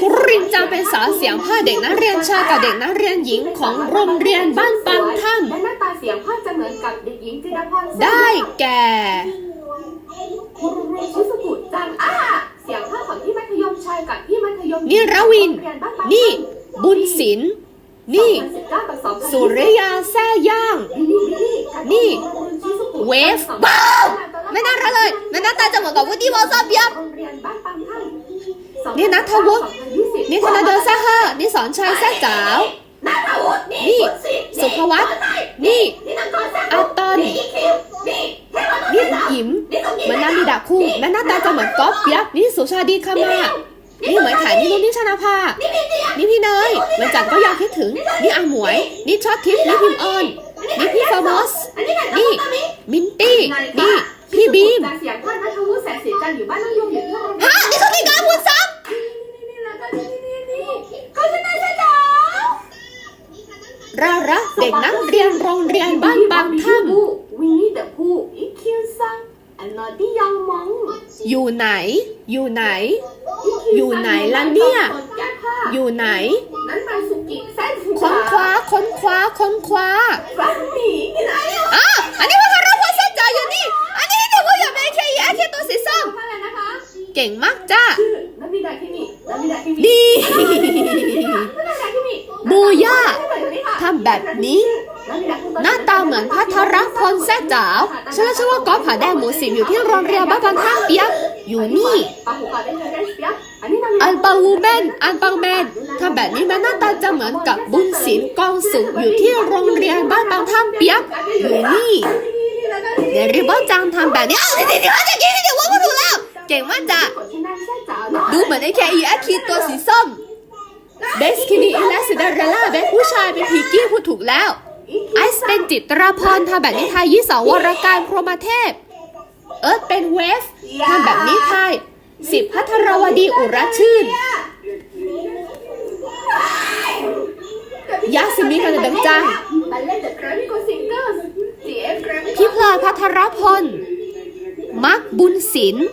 ครูรินจังเป็นสาวเสียงผ้าเด็กนักเรียนชายกับเด็กนักเรียนหญิงของโรงเรียนบ้านปังถ้และหน้าตาเสียงพ่อจะเหมือนกับเด็กหญิงจิรพรำได้แก่ คุณรุชิสุกุจังอ้าเสียงพ่อของพี่มัธยมชายกับพี่มัธยมหญิงนี่ระวิน โรงเรียบ้าปังนี่ บุญศิลป์นี่ 2019กับ2020 สุริยาแซ่ย่าง นี่เวฟบ้าวไม่น่ารักเลยไม่น่าตาจะเหมือนกับวุฒิวอลซาเบียบ โรงเรียนบ้านปังท่า นนี่นัทวุฒินี่ธนาเดอแซ่เฮอนี่สอนชัยแซ่จ๋าวนัทวุฒินี่สุภวัตนี่นี่นังกรแซ่อาตอนนี่อีคิวนี่เทวันนี่อิมเหมือนนามิดาคุแม่หน้าตาจะเหมือนก๊อฟเปียกนี่สุชาดีคามานี่เหมือนถ่ายนี่ลูกนี่ชนาภานี่พี่เนยเหมือนจันก็ยังคิดถึง นี่อาหมวย นี่ชอตทิพย์นี่พิมออนนี่พี่ฟอร์มอสนี่มินตี้ นี่พี่บีมเสียงพ่อนัทวุฒิแสงสีจันทร์อยู่บ้านน้องยมอยู่ที่โรงเรียนฮะนี่คือพี่การพูดซ้นี่แล้วก็นี่นี่นี่ก็ชนะชนะำราระเด็กนักเรียนโรงเรียนบ้านบางถ้วินนี่เดอะพูอีคิวซังอันนอตี้ยังมองำอยู่ไหน อยู่ไหน อยู่ไหนล่ะเนี่ย อยู่ไหน นั้นมาสุกิแซนค้นคว้าค้นคว้าค้นคว้าฟังหมีที่ไหนอะอะอันนี้ว่าคาราพอเซนจ่าอยู่นี่ อันนี้เดี๋ยวว่าอย่าไปแค่แย่แค่ตัวสีส้มอะไรนะคะเก่งมากจ้าชื่อนามิดำแบบนี้ หน้าตาเหมือนพัทรพลแซ่จ๋าวฉันเชื่อว่าก๊อฟผาแดงหมูสิบอยู่ที่โรงเรียนบ้านบางท่างเปียกอยู่นี่ปาหูปาเป็นเดนเปียอันนี้นามิอันปังวูแมนอันปังแมนทำแบบนี้แม้หน้าตาจะเหมือนกับบุญศิลป์กองสุขอยู่ที่โรงเรียนบ้านบางท่างเปียกอยู่นี่เดริบอจังทำแบบนี้อ้าวเดี๋ยวเดี๋ยวเดี๋ยวเดี๋ยวว่าไม่ถูกแล้ว เก่งมากจ้ะดูเหมือนไอ้แค่อีแอคีตัวสีส้ม เบสคินีและซิดอเรลล่าเบสผู้ชายเป็นพีกี้พูดถูกแล้ว ไอซ์เป็นจิตราพรทำแบบนี้ไทยยี่สองวรการโครมาเทพ เอิร์ธเป็นเวฟทำแบบนี้ไทยสิบพัทรวดีอุรชื่นยาสิมีกันดังจังบัลเล่ต์เดอะแกรมมี่โกซิงเกอร์จีเอฟแกรมมี่พี่พลอพัทรพล มักบุญศิลป์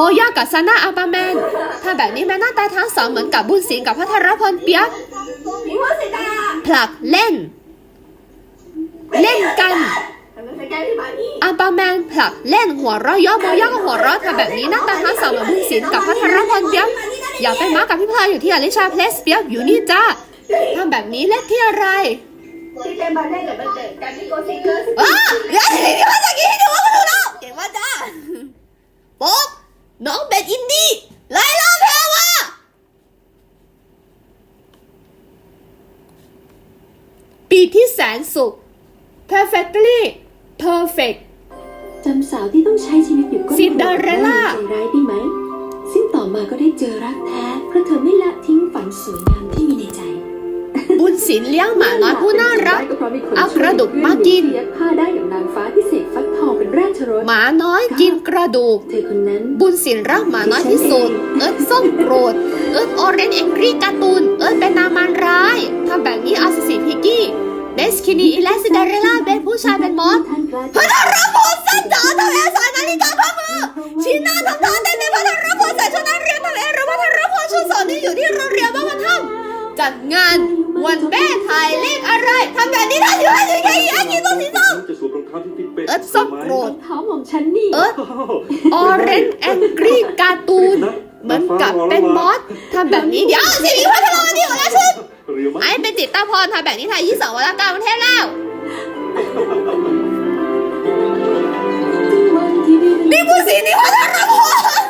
โมย่ากับซาน่าอัลบาแมนทำแบบนี้แม่หน้าตาทั้งสองเหมือนกับบุญศิลป์กับพัทรพลเปียกมิวสิตาผลักเล่น เล่นกันทำไมแกที่มานี่อัลบาแมนผลักเล่นหัวเราะเย่อโมย่าก็หัวเราะทำแบบนี้หน้าตาทั้งสองเหมือนบุญศิลป์กับพัทรพลเปียกอยากเป็นม้ากับพี่พลอยอยู่ที่อลิชาเพลสเปียกอยู่นี่จ้าทำแบบนี้เล่นที่อะไรที่เป็นบัลเล่ต์เดอะบัลเล่ต์แกรมมี่โกซิงเกอร์อ้าเดี๋ยวเดี๋ยวเดี๋ยวมาจากนี้เดี๋ยวว่ามาดูแล้วเก่งมากจ้าโป๊ก น้องเป็นอินดี้ไล่ล่าแพรวาปีที่แสนสุข perfectly perfect จำสาวที่ต้องใช้ชีวิตอยู่ก็ซินเดอเรลล่าใจร้ายได้ไหมซึ่งต่อมาก็ได้เจอรักแท้ เพราะเธอไม่ละทิ้งฝันสวยงามที่มีในใจ บุญศิลป์เลี้ยงหมาน้อยผู้น่ารักก็เพราะมีคนเอากระดูกมากินช่วยเหลือเย็บผ้าได้อย่างนางฟ้าที่เสกฟักท องเป็นราชรถหมาน้อยกินกระดูก เธอคนนั้น บุญศิลรักหมาน้อยที่สุด เอิร์ธส้มโกรธ เอิร์ธออเรนจ์แองกี้การ์ตูน เอิร์ธเป็นนางมารร้ายทำแบบนี้อาสิสิพิกกี้เบสคินีอิเลสซินเดอเรลล่าเป็นผู้ชายเป็นมอสท่านกล้าพัทรพลสันจ๋าทำเอสายนาฬิกาข้อมือชีน่าทำท่าเต้นในพัทรพลใส่ชุดนักเรียนทำเอรือพัทรพลชุดสอนที่อยู่ที่โรงเรียนบ้านมันทำจัดงานวันแม่ถ่ายเลขอะไรทำแบบนี้ได้อยู่ได้อยู่แค่ยักษ์กินตัวสีส้ม สวมรองเท้าที่ฟิตเป๊ะเอิร์ธส้มโกรธเท้าหม่อมฉันนี่ เอิร์ธออเรนจ์แองกี้การ์ตูนเหมือนกับเป็นมอสทำแบบนี้เดี๋ยวสิมีพัทรพลนี่อยู่แล้วชุดเรียวมั้ไอ้เป็นจิตตาพรทำแบบนี้ไทยยี่สองวันละเก้าประเทศแล้ววันที่ได้นี่ผู้สีนี่พัทรพล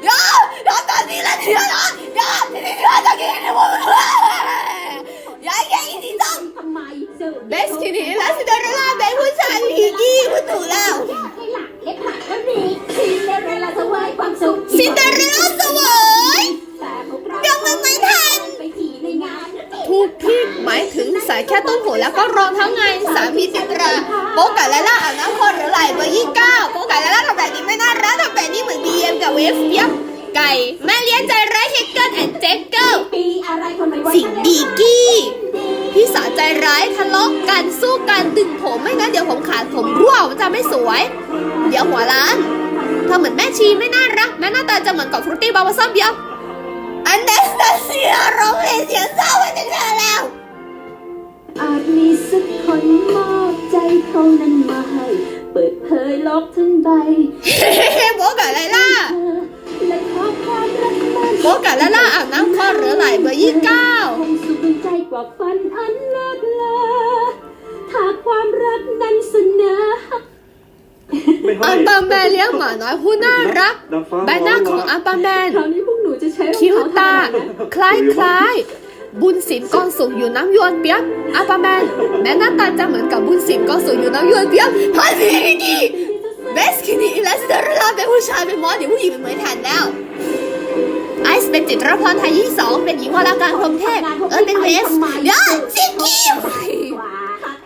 เดี๋ยวเดี๋ยวตอนนี้แล้วเดี๋ยวนะเดี๋ยวทีนี้เดี๋ยวจะกินในวันอย่าแย่งอีสีส้มทำไม เบสคินีและซินเดอเรลล่าเป็นผู้ชายลีกี้พูดถูกแล้วให้หลักเล็บหลักก็มีซินเดอเรลล่าสวยความสุขซินเดอเรลล่าสวยแต่พวกเรายังมันไม่ทันทุกที่หมายถึงใส่แค่ต้นหัวแล้วก็รองเท้าไงสามีติดตราโป๊กกับไลล่าอาบน้ำคนหรือไหลเบอร์ยี่เก้าโป๊กกับไลล่าทำแบบนี้ไม่น่ารักทำแบบนี้เหมือนบีเอ็มกับเวฟเปียบไก่แม่เลี้ยงใจร้ายเฮกเกิลแอนด์เจ็กเกิลปีอะไรคนไม่ไหวสิ่งดีกี้ พี่สาวใจร้ายทะเลาะกันสู้กันดึงผมไม่งั้นเดี๋ยวผมขาดผมร่วงมันจะไม่สวย เดี๋ยวหัวล้านเธอเหมือนแม่ชีไม่น่ารักแม้หน้าตาจะเหมือนกับฟรุตตี้บาวาซัมเบียอันเดสตาเซียร้องเพลงเสียงเศร้าไปถึงเธอแล้ว อาจมีสักคนมอบใจเขานั้นมาให้ เปิดเผยโลกทั้งใบโบกับไลล่าเธอและ ขอความรักมันโบกับไลล่าอาบน้ำคลอดเหลือไหลเบอร์ยี่สิบเก้าคงสุขดวงใจกว่าฝันอันเลิศเลอถ้าความรักนั้นเสนอไม่ให้อันปาแมนเลี้ยงหมาน้อยผู้น่ารักนางฟ้าใบหน้าของอันปาแมนคราวนี้พวกหนูจะใช้รองคิ้วเท้าตาทำอะไรนะคล้ายคล้ายๆบุญสินกองสุกอยู่น้ำยวนเปียกอันปาแมนแม้หน้าตาจะเหมือนกับบุญสินกองสุกอยู่น้ำยวนเปียกฮันนี่นี่ เบสคินี่อิเลสเดอร์ลาเป็นผู้ชายเป็นหมอเดี๋ยวผู้หญิงเป็นเหมือนแทนแล้วไอซ์เป็นจิตรพรไทยยี่สองเป็นหญิงวรการพรหมเทพเอิร์ธเป็นเวสเดี๋ยวซิกกี้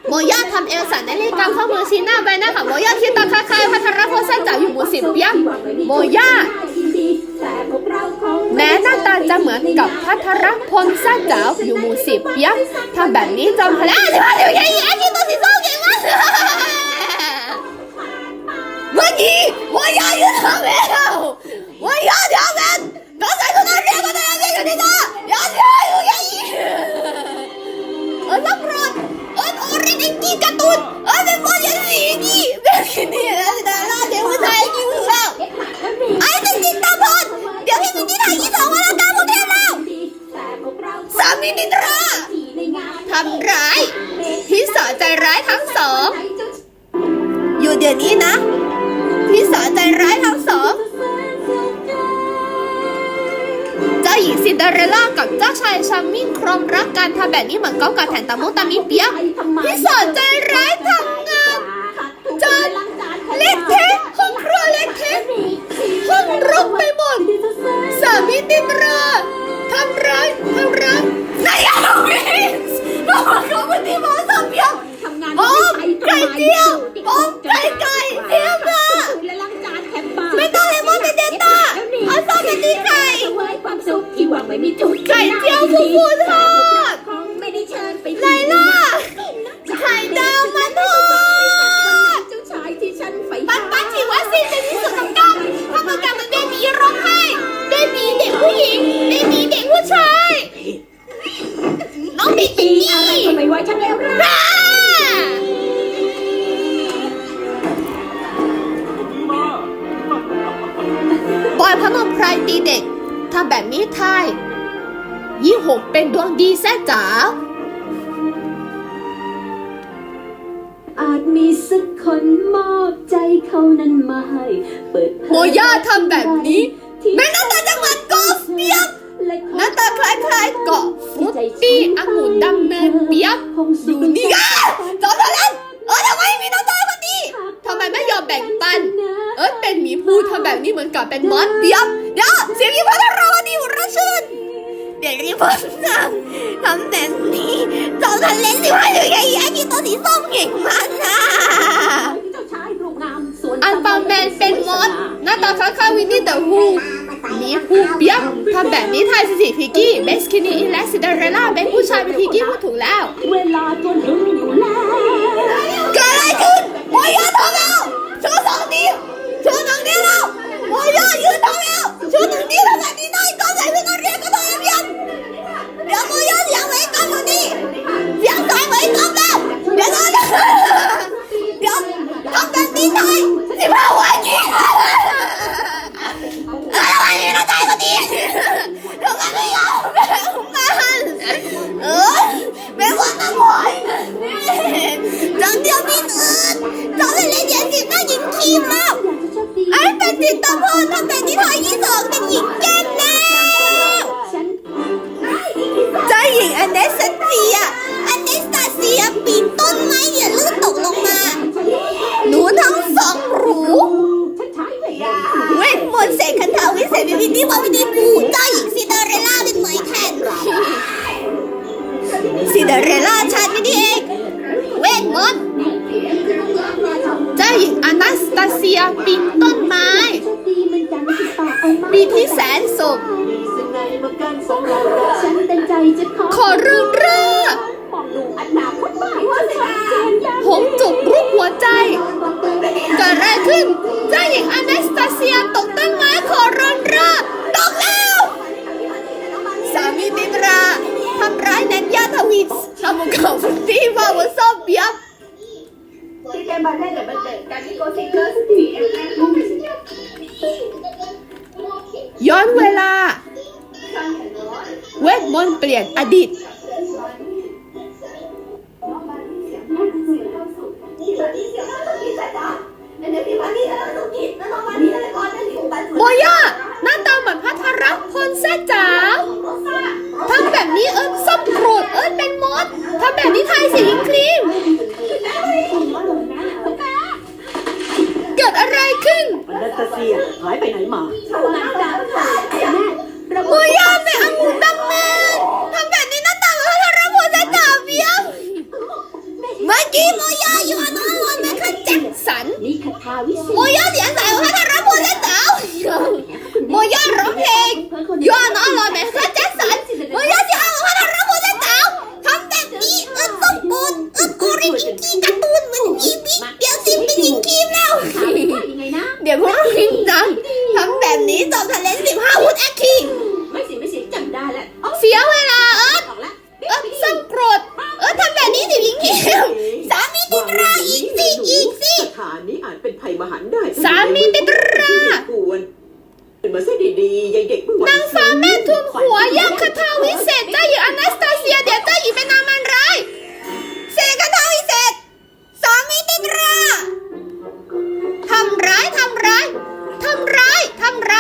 โมย่าทำเอลสันในรายการข้อมือชี้หน้าใบหน้าของโมย่าที่ตาคล้ายพัทรพลเส้นจ่าอยู่หมู่สิบเปียกโมย่าแม้หน้าตาจะเหมือนกับพัทรพลเส้นจ่าอยู่หมู่สิบเปียกทำแบบนี้จอมพลังจะมาเดี๋ยวแค่ยี่อันนี้ตัวสีส้มเก่งมาก เมื่อกี้ นี้ ทำแบบนี้ทายยี่หกเป็นดวงดีแซ่จ๋าอาจมีสักคนมอบใจเขานั้นมาให้ เปิดเผยโมย่าทำแบบนี้แม่หน้าตาจะเหมือนกอล์ฟเปียกหน้าตาคล้ายๆเกาะฟรุตตี้องุ่นดำเนินเปียกอยู่นี่อะจอมทันเออทำไมมีน้องตาคนนี้ทำไมไม่ยอมแบ่งปัน เออเป็นหมีภูทำแบบนี้เหมือนกับเป็นมอสเปียกเดี๋ยวเสียงอีพัทราวดีหัว เดี๋ยวรีบบอกสั่งทำแบบนี้จอมทันเล่นสิว่าอยู่ยังไงที่ตัวสีส้มเก่งมากนะเจ้าชายรูปอันปาแมนเป็นมอสหน้าตาคล้ายๆวินนี่เดอะฮูหมีภูเปียกทำแบบนี้ทายสิสิพิกกี้เบสคินี่และซินเดอเรลล่าเป็นผู้ชายเป็นพิกกี้พูดถูกแล้ว เวลาจนถึง ย้อนเวลา เวทมนต์เปลี่ยนอดีต นี่คาถ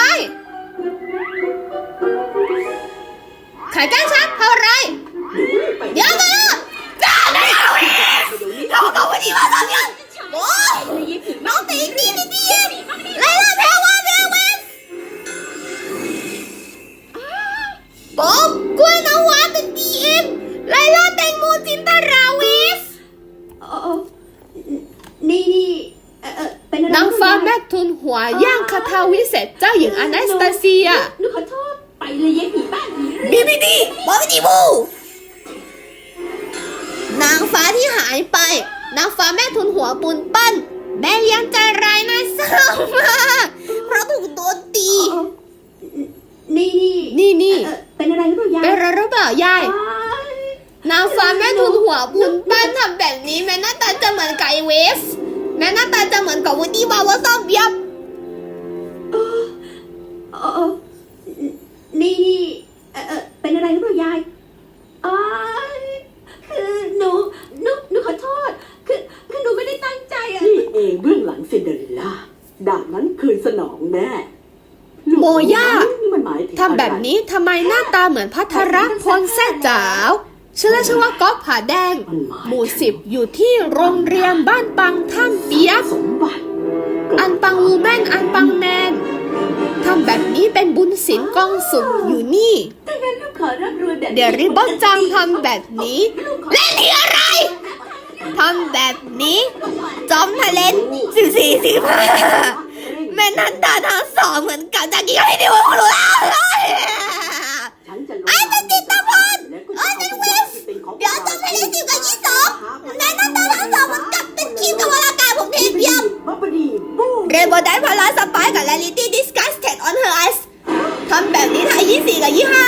ายทำร้ายขายแก้ชัดทำอะไร นี่นี่นี่เออเป็นอะไรหรือเปล่ายายเป็นอะไรหรือเปล่ายายอ๋อนางฟ้าแม่ทุนหัวปุนปั้นทำแบบนี้แม่หน้าตาจะเหมือนไก่เวฟแม่หน้าตาจะเหมือนกับวูดดี้บาวาซอมยับอ๋ออ๋อนี่นี่เออเออเป็นอะไรหรือเปล่ายายอ๋อคือหนูหนูหนูขอโทษ คือคือหนูไม่ได้ตั้งใจอะนี่เองเบื้องหลังซินเดอเรลล่าด่านนั้นคืนสนองแน่ลูก โมย่านี่มันหมายถึงทำแบบนี้ทำไมหน้าตาเหมือนพัทรพลแซ่จ๋าวชื่อและชื่อว่าก๊อฟผาแดงมันหมายหมู่สิบอยู่ที่โรงเรียนบ้านปังท่ามเปียกสมบัติอันปังวูแมนอันปังแมนทำแบบนี้เป็นบุญศิลป์กองสุขอยู่นี่ดังนั้นลูกขอรับรู้แบบเดี๋ยวริบบอนจังทำแบบนี้เล่นที่อะไรทำแบบนี้ จอมทะเลนสิบสี่สิบห้า แม่นันตาทั้งสองเหมือนกันจากกี่คนที่ว่าคุณรู้แล้วฉันจะลงไอ้เป็นจิตรพลและก็จะเอาทุกอย่างที่เป็นของเดี๋ยวจอมทะเลสิบกับยี่สองแม่นันตาทั้งสองเหมือนกับเป็นครีมกับวรากาผมเทียบเทียมบับดีบูเรนโบว์ได้พลาสปายกับ Reality Disgusted on her eyes ทำแบบนี้ไทยยี่สี่กับยี่ห้า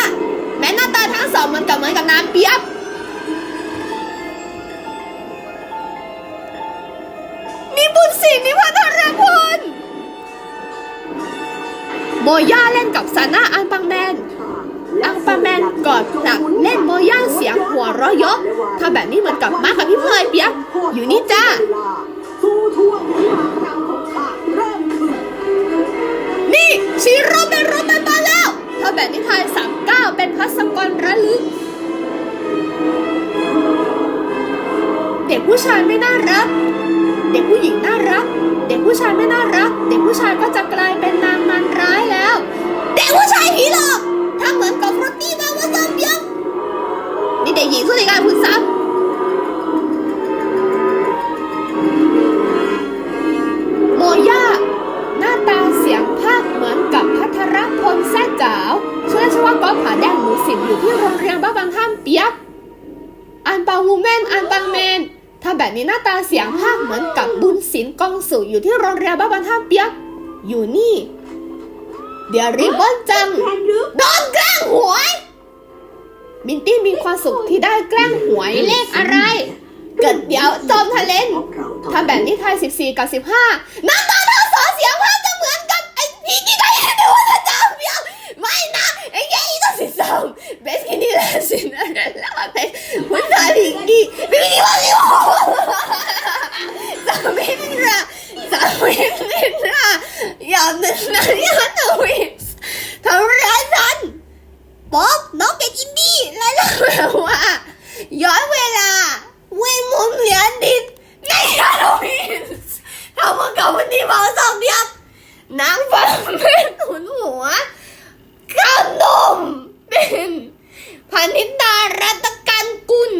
แม้หน้าตาทั้งสองมันกับเหมือนกับน้ำเปียบนี่บุญศิลป์นี่พัทรพล โมย่าเล่นกับซาน่าอันปังแมน เรียนบ้านบางท่ามเปียกอันปังวูแมนอันปังแมนถ้าแบบนี้หน้าตาเสียงภาคเหมือนกับบุญศิลป์กองสุอยู่ที่โรงเรียนบ้านบางท่ามเปียกอยู่นี่ เดี๋ยวริบบอนจังแทนหรือโดนแกล้งหวย มินตี้มีความสุขที่ได้แกล้งหวยเลขอะไร เกิดเดี๋ยวจอมทะเลนทำแบบนี้ไทย14 กับ 15น้ำตาทั้งสองเสียงภาคจะเหมือนกับไอ้ some best Hindi lesson na nalaman. Punta hindi. Biniwa niyo! Sabi nila. Sabi nila. Yaman na yan na whips. Tamrasan! Bob, น้องเป็นอินดี้แล้วเราแบบว่าย้อนเวลาเวมุมเหลือนิดในฮาโลวีนทำมากับวันนี้มาสองเดียบนางฟ้าเป็นหุ่นหัว Kandom! ็นพานิดารัตกันกุล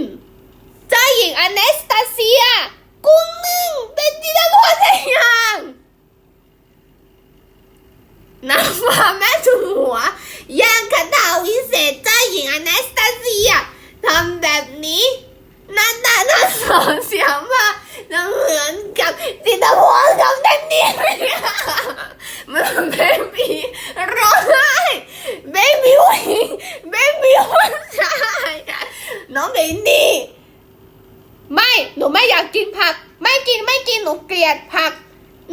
เจ้าหญิงอเนสตาเซีย กุงมึงเป็นจิตรพดได้ยังนางฟ้าแม่ถูหัวย่างคาถาวิเศษเจ้าหญิงอเนสตาเซียทำแบบนี้ หน้าตาทั้งสองเสียมาจะเหมือนกับจิตรพรกับแดนนี่มันเบบีร้องไห้เบบีวิ่งเบบีวิ่งใช่น้องเบนนี่ไม่หนูไม่อยากกินผัก ไม่กินไม่กินหนูเกลียดผัก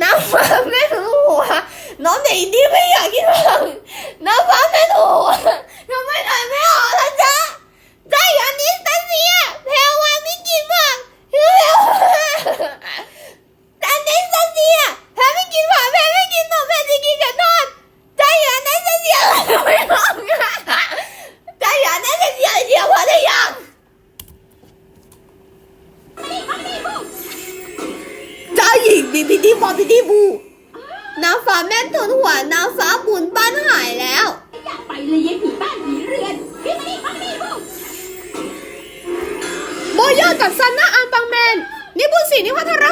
น้ำฟ้าแม่ถูหัวน้องเด็กดีไม่อยากกินผักน้ำฟ้าแม่ถูหัวทำไมทำไม่ออกล่ะจ๊ะ ใจอันนี้สตาเซียแพรวาไม่กินผักแพรวาอันนี้สตาเซียแพรไม่กินผักแพรไม่กินนมแพรจะกินกับทอดใจอันนี้สตาเซียไม่ออกใจอันนี้สตาเซียเดียวพอได้ยังเจ้าหญิงบีบีดีบอบีดีบูน้ำฟ้าแม่นทุนหัวน้ำฟ้าบุญบ้านหายแล้วอยากไปเลยยายผีบ้านผีเรือนพี่มานี่มานี่พวก โยกับซันน่าอัมปังแมนนี่บุญศรีนิวัฒน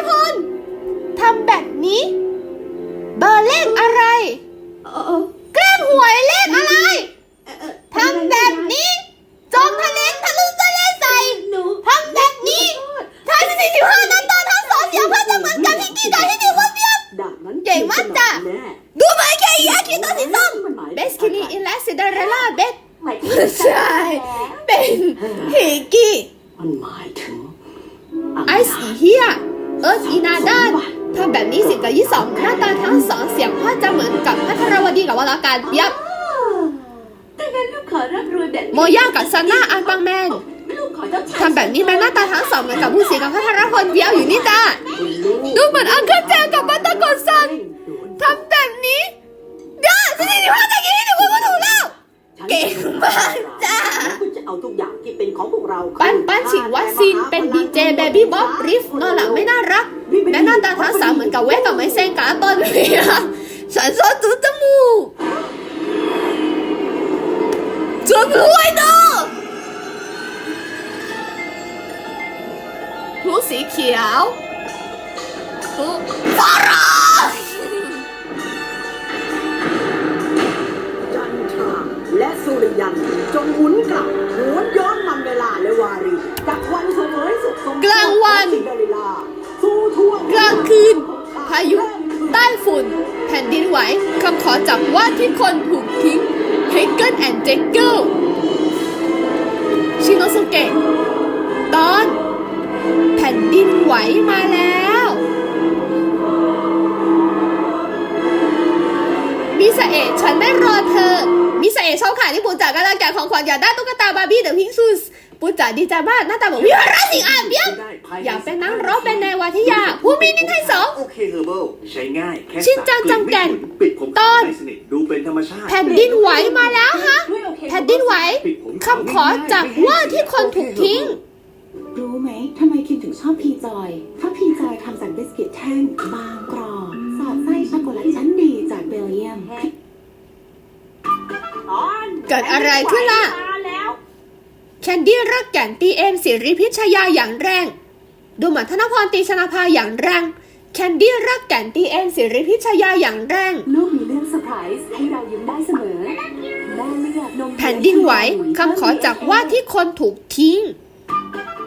ทั้งสามเหมือนกับเไหวคำขอจากว่าที่คนถูกทิ้งเฮเกิลแอนด์เจเกิลชิโนสุเกะตอน แผ่นดินไหวมาแล้ว มิสเอะฉันไม่รอเธอ มิสเอะชอบขายที่ปูจ๋ากำลังแกะของขวัญอยากได้ตุ๊กตาบาร์บี้เดอะพิงซูสปูจ๋าดีใจมากหน้าตาเหมือนวิวาราสิงอาเบีย อยากเป็นนักร้องเป็นในวัทยาผู้มีนิทัยสองโอเคเฮอร์เบิลใช้ง่ายแค่ชินจังจังแก่นปิดผมตอนได้สนิทดูเป็นธรรมชาติแผ่นดินไหวมาแล้วฮะแผ่นดินไหวคำขอจากว่าที่คนถูกทิ้ง รู้ไหมทำไมคิมถึงชอบพีจอยเพราะพีจอยทำจากบิสกิตแท่งบางกรอบสอดไส้ช็อกโกแลตชั้นดีจากเบลเยียมเกิดอะไรขึ้นล่ะแคนดี้รักแก่นตีเอ็มสิริพิชยาอย่างแรง ดูเหมือนธนพรตีชนาภาอย่างแรง แคนดี้รักแก่นตีเอ็มสิริพิชยาอย่างแรง ลูกมีเรื่องเซอร์ไพรส์ให้เรายิ้มได้เสมอแม่เลือกนมแผ่นดินไหวคำขอจากว่าที่คนถูกทิ้ง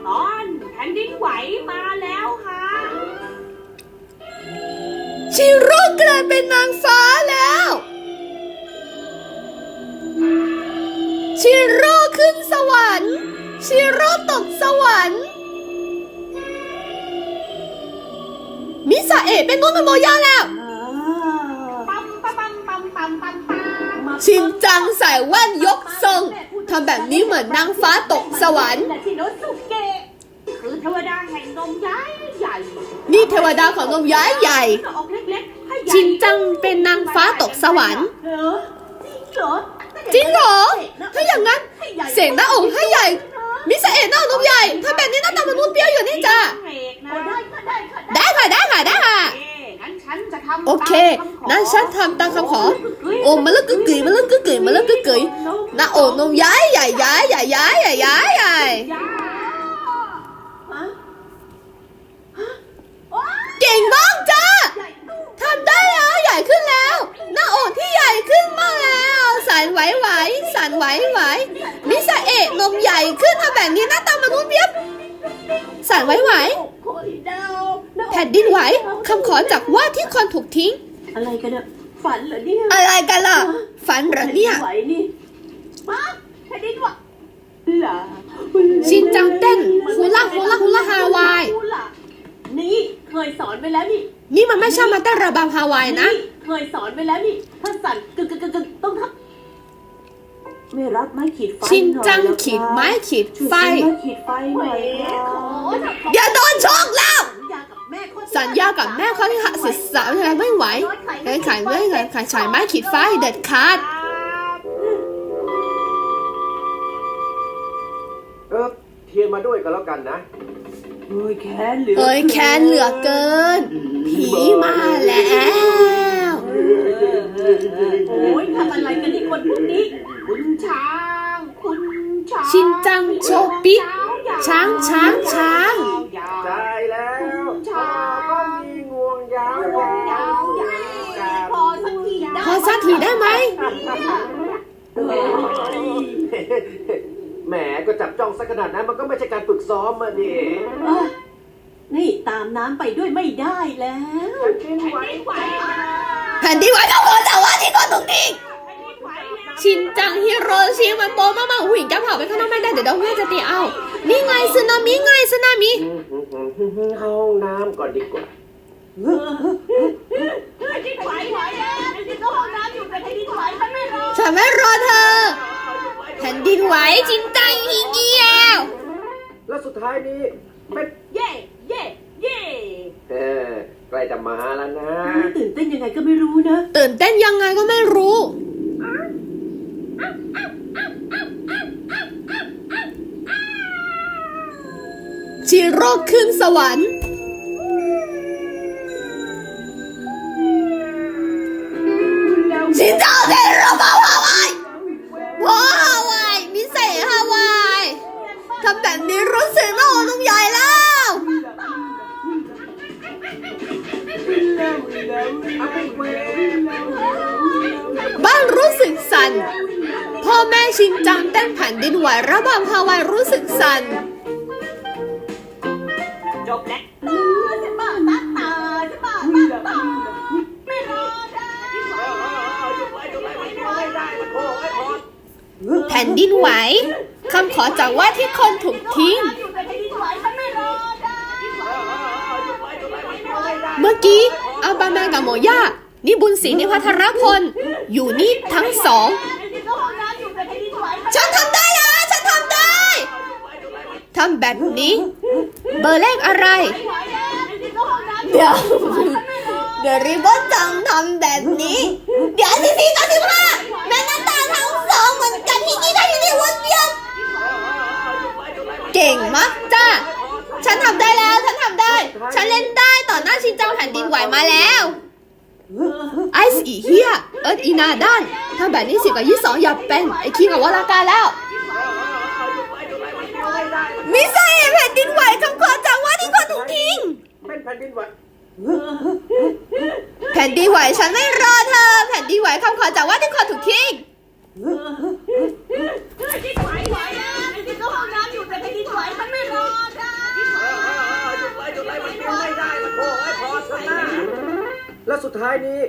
ตอนแผ่นดินไหวมาแล้วค่ะ ชิโร่กลายเป็นนางฟ้าแล้ว ชิโร่ขึ้นสวรรค์ ชิโร่ตกสวรรค์ มิสาเอะเป็นนุ่นเป็นโมยาแล้ว ปั๊มปั๊มปั๊มปั๊มปั๊มปั๊มปั๊มชินจังใส่แว่นยกทรงทำแบบนี้เหมือนนางฟ้าตกสวรรค์ และชิโนสุเกะคือเทวดาแห่งนมย้ายใหญ่นี่เทวดาของนมย้ายใหญ่หน้าอกเล็กๆให้ใหญ่ชินจังเป็นนางฟ้าตกสวรรค์ เหรอเหรอจริงเหรอ ถ้าอย่างนั้นเสียงหน้าอกให้ใหญ่ มิสาเอะหน้าอกนมใหญ่ถ้าแบบนี้หน้าตามนุษย์เปรี้ยวอยู่นี่จ้ะเอกนะโอ้ได้ค่ะได้ค่ะได้ค่ะได้ค่ะได้ค่ะ เอ๊ะงั้นฉันจะทำโอเคตามำขอนั้นฉันทำตามคำขอ โอ้มาแล้วกึกกึ๋ยมาแล้วกึกกึ๋ยมาแล้วกึกกึ๋ยหน้าอกนมย้ายใหญ่ย้ายใหญ่ย้ายใหญ่ย้ายใหญ่ย่าเก่งมากจ้าทำได้แล้วใหญ่ขึ้นแล้ว หน้าอกที่ใหญ่ขึ้นสั่นไหวไหวสั่นไหวไหวมิซาเอะนมใหญ่ขึ้นทำ แบบนี้หน้าตามนุษย์เปียบสั่นไหวไหวแผ่นดินไหวคำขอจากว่าที่คนถูกทิ้ง อะไรกันเนี่ยฝันเหรอเนี่ยอะไรกันล่ะ ฝันเหรอเนี่ยไหวนี่มาแผ่นดินไหวหล่ะชินจังเต้นฮูลาฮูลาฮูลาฮาวาย นี่เคยสอนไปแล้วนี่ นี่มันไม่ใช่มาเต้นระบำฮาวายนะ เคยสอนไปแล้วนี่ ถ้าสั่นกึกกึกกึกกึกต้องทำ ไม่รับไม้ขีดไฟชินจังขีดไม้ขีดไฟไม้ขีดไฟหน่อยครับอย่าโดนชกแล้ว สัญญากับแม่คนสัญญากับแม่เขาที่หักสิสาวอะไรไม่ไหวไขไขไม่ไขไขฉายไม้ขีดไฟเด็ดขาดเออเทียนมาด้วยก็แล้วกันนะเฮ้ยแค้นเหลือเอ้ยแค้นเหลือเกิน ผีมาแล้ว โอ้ยทำอะไรกันนี่คนพวกนี้ คุณช้าง คุณช้างชินจังโชปิช้างช้างช้างใช่แล้วช้างก็มีงวงยาวยาวยาวพอสักทีได้พอสักทีได้ไหมแหมก็จับจ้องสักขนาดนั้นมันก็ไม่ใช่การฝึกซ้อมมาดิเอ้ยนี่ตามน้ำไปด้วยไม่ได้แล้ว แผ่นดินไหวก็ขอจากว่าที่คนถูกทิ้งชินจังฮิโรชิมันโปมากๆหุ่นจะเผาไปข้างนอกไม่ได้เดี๋ยวโดนแม่จะตีเอานี่ไงสึนามิไงสึนามิเข้าน้ำก่อนดีกว่าฉันไม่รอเธอแผ่นดินไหวชินจังฮีเกียวแล้วสุดท้ายนี้เป็นเย่เย่เย่เออ ใกล้จะมาแล้วนะ ตื่นเต้นยังไงก็ไม่รู้นะ ตื่นเต้นยังไงก็ไม่รู้ ชิโร่ขึ้นสวรรค์ ชินจังเดนระเบาฮาวายว้าฮาวายมิเศษฮาวายทำแบบนี้รู้สึกโน่นุ่มใหญ่แล้ว บ้านรู้สึกสั่น พ่อแม่ชินจังเต้นแผ่นดินไหวระบำฮาวายรู้สึกสั่น จบแล้วจะบ้าตาตาจะบ้าตาตาไม่รอได้แผ่นดินไหวคำขอจากว่าที่คนถูกทิ้งอยู่แต่แผ่นดินไหวฉันไม่รอได้เมื่อกี้ อัลบาแมนกับโมย่านี่บุญศรีนิพัทรพล อยู่นี่ทั้งสอง ฉันทำได้แล้วฉันทำได้ ทำแบบนี้ เบอร์เลขอะไร เดี๋ยว เดี๋ยวริบบอนจังทำแบบนี้ เดี๋ยวสิบสี่กับสิบห้าแม่หน้าตาทั้งสองเหมือนกันที่นี่ได้อยู่ในวนเวียนเก่งมากจ้าฉันทำได้แล้ว ฉันทำได้ ฉันเล่นได้ ต่อหน้าชินจังแผ่นดินไหวมาแล้วไอซ์อีเฮียเอิร์ธอีนาด้านทำแบบนี้สิบกับยี่สองอย่าเป็นไอคิงกับวรากาแล้วมิไซเอะแผ่นดินไหวคำขอจากว่าที่คนถูกทิ้งเป็นแผ่นดินไหวแผ่นดินไหวฉันไม่รอเธอ แผ่นดินไหวคำขอจากว่าที่คนถูกทิ้งแไม่ได้มาโคให้พอชนะและสุดท้ายนี้